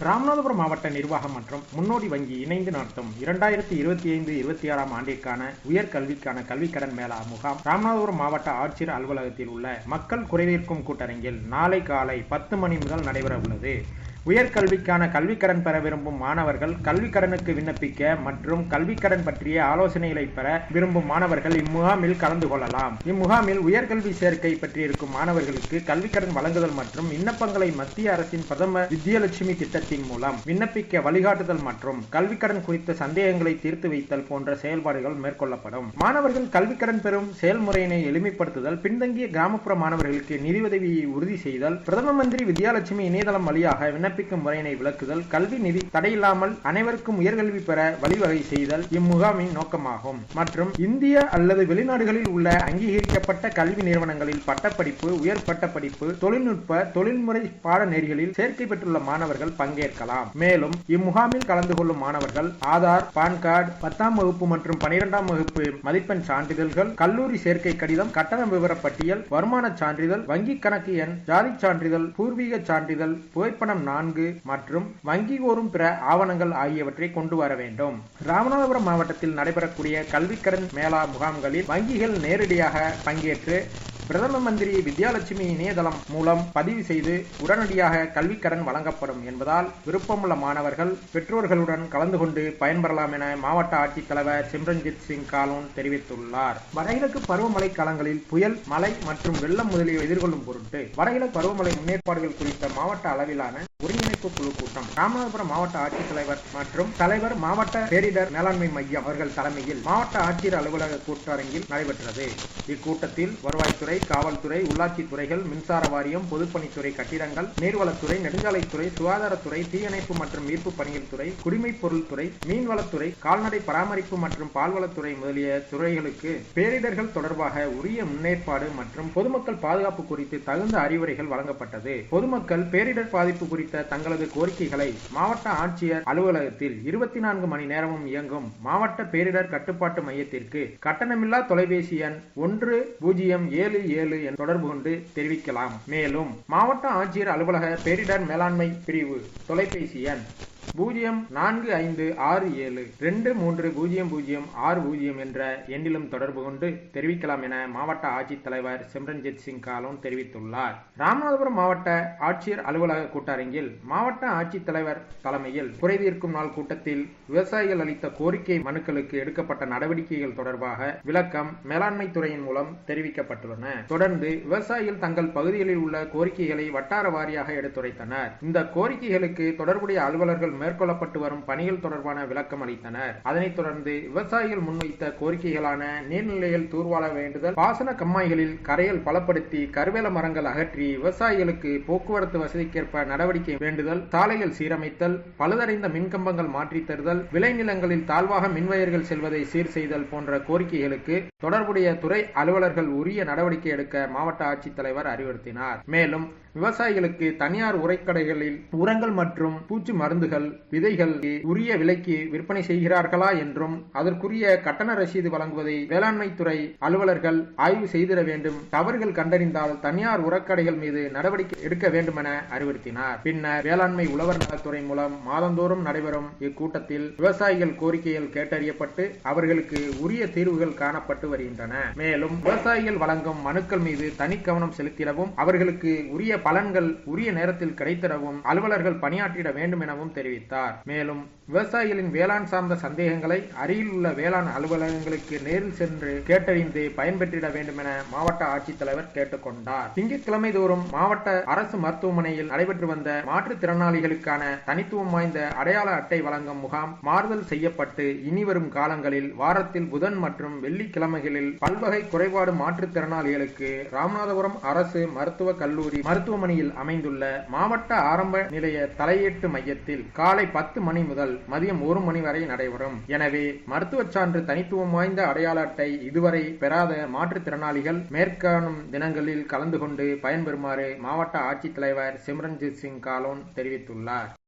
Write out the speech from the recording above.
ராமநாதபுரம் மாவட்ட நிர்வாகம் மற்றும் முன்னோடி வங்கி இணைந்து நடத்தும் இரண்டாயிரத்தி இருபத்தி ஐந்து இருபத்தி ஆறாம் ஆண்டிற்கான உயர்கல்விக்கான கல்விக்கடன் மேலா முகாம் ராமநாதபுரம் மாவட்ட ஆட்சியர் அலுவலகத்தில் உள்ள மக்கள் குறைதீர்க்கும் கூட்டரங்கில் நாளை காலை பத்து மணி முதல் நடைபெற உள்ளது உயர்கல்விக்கான கல்விக்கடன் பெற விரும்பும் மாணவர்கள் கல்விக்கடனுக்கு விண்ணப்பிக்க மற்றும் கல்விக்கடன் பற்றிய ஆலோசனைகளை பெற விரும்பும் மாணவர்கள் இம்முகாமில் கலந்து கொள்ளலாம். இம்முகாமில் உயர்கல்வி சேர்க்கை பற்றியிருக்கும் மாணவர்களுக்கு கல்விக்கடன் வழங்குதல் மற்றும் விண்ணப்பங்களை மத்திய அரசின் பிரதம வித்யலட்சுமி திட்டத்தின் மூலம் விண்ணப்பிக்க வழிகாட்டுதல் மற்றும் கல்விக்கடன் குறித்த சந்தேகங்களை தீர்த்து வைத்தல் போன்ற செயல்பாடுகள் மேற்கொள்ளப்படும். மாணவர்கள் கல்விக்கடன் பெறும் செயல்முறையினை எளிமைப்படுத்துதல் பின்தங்கிய கிராமப்புற மாணவர்களுக்கு நிதியுதவியை உறுதி செய்தல் பிரதம மந்திரி வித்யாலட்சுமி இணையதளம் வழியாக விண்ணப்ப விண்ணப்பிக்கும் முறையினை விளக்குதல் கல்வி நிதி தடையில்லாமல் அனைவருக்கும் உயர்கல்வி பெற வழிவகை செய்தல் இம்முகாமின் நோக்கமாகும். மற்றும் இந்திய அல்லது வெளிநாடுகளில் உள்ள அங்கீகரிக்கப்பட்ட கல்வி நிறுவனங்களில் பட்டப்படிப்பு உயர் பட்டப்படிப்பு தொழில்நுட்ப தொழில்முறை பாடநெறிகளில் சேர்க்கை பெற்றுள்ள மாணவர்கள் பங்கேற்கலாம். மேலும் இம்முகாமில் கலந்து கொள்ளும் மாணவர்கள் ஆதார் பான் கார்டு பத்தாம் வகுப்பு மற்றும் பனிரெண்டாம் வகுப்பு மதிப்பெண் சான்றிதழ்கள் கல்லூரி சேர்க்கை கடிதம் கட்டண விவர பட்டியல் வருமான சான்றிதழ் வங்கி கணக்கு எண் ஜாதி சான்றிதழ் பூர்வீக சான்றிதழ் புகைப்படம் நான்கு மற்றும் வங்கி கோரும் பிற ஆவணங்கள் ஆகியவற்றை கொண்டு வர வேண்டும். ராமநாதபுரம் மாவட்டத்தில் நடைபெறக்கூடிய கல்விக்கடன் மேளா முகாம்களில் வங்கிகள் நேரடியாக பங்கேற்று பிரதம மந்திரி வித்யாலட்சுமி இணையதளம் மூலம் பதிவு செய்து உடனடியாக கல்விக்கடன் வழங்கப்படும் என்பதால் விருப்பமுள்ள மாணவர்கள் பெற்றோர்களுடன் கலந்து கொண்டு பயன்பெறலாம் என மாவட்ட ஆட்சித்தலைவர் சிம்ரன்ஜித் சிங் காலூன் தெரிவித்துள்ளார். வடகிழக்கு பருவமழை காலங்களில் புயல் மழை மற்றும் வெள்ளம் முதலிய எதிர்கொள்ளும் பொருட்டு வடகிழக்கு பருவமழை முன்னேற்பாடுகள் குறித்த மாவட்ட அளவிலான ஒருங்கிணைப்பு குழு கூட்டம். ராமநாதபுரம் மாவட்ட ஆட்சித்தலைவர் மற்றும் தலைவர் மாவட்ட பேரிடர் மேலாண்மை மையம் அவர்கள் தலைமையில் மாவட்ட ஆட்சியர் அலுவலக கூட்டரங்கில் நடைபெற்றது. இக்கூட்டத்தில் வருவாய்த்துறை காவல்துறை உள்ளாட்சி துறைகள் மின்சார வாரியம் பொதுப்பணித்துறை கட்டிடங்கள் நீர்வளத்துறை நெடுஞ்சாலைத்துறை சுகாதாரத்துறை தீயணைப்பு மற்றும் மீட்பு பணிகள் துறை குடிமைப் பொருள் துறை மீன்வளத்துறை கால்நடை பராமரிப்பு மற்றும் பால்வளத்துறை முதலிய துறைகளுக்கு பேரிடர்கள் தொடர்பாக உரிய முன்னேற்பாடு மற்றும் பொதுமக்கள் பாதுகாப்பு குறித்து தகுந்த அறிவுரைகள் வழங்கப்பட்டது. பொதுமக்கள் பேரிடர் பாதிப்பு குறித்து தங்களது கோரிக்கைகளை மாவட்ட ஆட்சியர் அலுவலகத்தில் இருபத்தி நான்கு மணி நேரமும் இயங்கும் மாவட்ட பேரிடர் கட்டுப்பாட்டு மையத்திற்கு கட்டணமில்லா தொலைபேசி எண் ஒன்று பூஜ்ஜியம் ஏழு ஏழு என தொடர்பு கொண்டு தெரிவிக்கலாம். மேலும் மாவட்ட ஆட்சியர் அலுவலக பேரிடர் மேலாண்மை பிரிவு தொலைபேசி எண் பூஜ்ஜியம் நான்கு ஐந்து ஆறு ஏழு ரெண்டு மூன்று பூஜ்ஜியம் பூஜ்ஜியம் ஆறு பூஜ்ஜியம் என்ற எண்ணிலும் தொடர்பு கொண்டு தெரிவிக்கலாம் என மாவட்ட ஆட்சித்தலைவர் சிம்ரன்ஜித் சிங் காலோன் தெரிவித்துள்ளார். ராமநாதபுரம் மாவட்ட ஆட்சியர் அலுவலக கூட்டரங்கில் மாவட்ட ஆட்சித்தலைவர் தலைமையில் குறைதீர்க்கும் நாள் கூட்டத்தில் விவசாயிகள் அளித்த கோரிக்கை மனுக்களுக்கு எடுக்கப்பட்ட நடவடிக்கைகள் தொடர்பாக விளக்கம் மேலாண்மை துறையின் மூலம் தெரிவிக்கப்பட்டுள்ளன. தொடர்ந்து விவசாயிகள் தங்கள் பகுதிகளில் உள்ள கோரிக்கைகளை வட்டார வாரியாக எடுத்துரைத்தனர். இந்த கோரிக்கைகளுக்கு தொடர்புடைய அலுவலர்கள் மேற்கொள்ளப்பட்டு வரும் பணிகள் தொடர்பான விளக்கம் அளித்தனர். அதனைத் தொடர்ந்து விவசாயிகள் முன்வைத்த கோரிக்கைகளான நீர்நிலைகள் தூர்வார வேண்டுதல் பாசன கம்மாய்களில் கரைகள் பலப்படுத்தி கருவேல மரங்கள் அகற்றி விவசாயிகளுக்கு போக்குவரத்து வசதிக்கேற்ப நடவடிக்கை வேண்டுதல் சாலைகள் சீரமைத்தல் பழுதடைந்த மின்கம்பங்கள் மாற்றித் தருதல் விளைநிலங்களில் தாழ்வாக மின்வயர்கள் செல்வதை சீர் செய்தல் போன்ற கோரிக்கைகளுக்கு தொடர்புடைய துறை அலுவலர்கள் உரிய நடவடிக்கை எடுக்க மாவட்ட ஆட்சித்தலைவர் அறிவுறுத்தினார். மேலும் விவசாயிகளுக்கு தனியார் உரைக்கடைகளில் உரங்கள் மற்றும் பூச்சி மருந்துகள் விதைகள் உரிய விலைக்கு விற்பனை செய்கிறார்களா என்றும் அதற்குரிய கட்டண ரசீது வழங்குவதை வேளாண்மை துறை அலுவலர்கள் ஆய்வு செய்திட வேண்டும் தவறுகள் கண்டறிந்தால் தனியார் உரக்கடைகள் மீது நடவடிக்கை எடுக்க வேண்டும் என அறிவுறுத்தினார். பின்னர் வேளாண்மை உழவர் நலத்துறை மூலம் மாதந்தோறும் நடைபெறும் இக்கூட்டத்தில் விவசாயிகள் கோரிக்கைகள் கேட்டறியப்பட்டு அவர்களுக்கு உரிய தீர்வுகள் காணப்பட்டு வருகின்றன. மேலும் விவசாயிகள் வழங்கும் மனுக்கள் மீது தனி கவனம் செலுத்திடவும் அவர்களுக்கு உரிய பலன்கள் உரிய நேரத்தில் கிடைத்திடவும் அலுவலர்கள் பணியாற்றிட வேண்டும் எனவும் தெரிவித்தார். தெரிவித்தார். மேலும் விவசாயிகளின் வேளாண் சார்ந்த சந்தேகங்களை அருகில் உள்ள வேளாண் அலுவலகங்களுக்கு நேரில் சென்று கேட்டறிந்து பயன்பெற்றிட வேண்டும் என மாவட்ட ஆட்சித்தலைவர் கேட்டுக்கொண்டார். திங்கட்கிழமை தோறும் மாவட்ட அரசு மருத்துவமனையில் நடைபெற்று வந்த மாற்றுத்திறனாளிகளுக்கான தனித்துவம் வாய்ந்த அடையாள அட்டை வழங்கும் முகாம் மாறுதல் செய்யப்பட்டு இனிவரும் காலங்களில் வாரத்தில் புதன் மற்றும் வெள்ளிக்கிழமைகளில் பல்வகை குறைபாடு மாற்றுத்திறனாளிகளுக்கு ராமநாதபுரம் அரசு மருத்துவக் கல்லூரி மருத்துவமனையில் அமைந்துள்ள மாவட்ட ஆரம்ப நிலைய தலையீட்டு மையத்தில் காலை காலை பத்து மணி முதல் மதியம் ஒரு மணி வரை நடைபெறும். எனவே மருத்துவ சான்று தனித்துவம் வாய்ந்த அடையாள அட்டை இதுவரை பெறாத மாற்றுத்திறனாளிகள் மேற்காணும் தினங்களில் கலந்து கொண்டு பயன்பெறுமாறு மாவட்ட ஆட்சித்தலைவர் சிம்ரன்ஜித் சிங் காலோன் தெரிவித்துள்ளார்.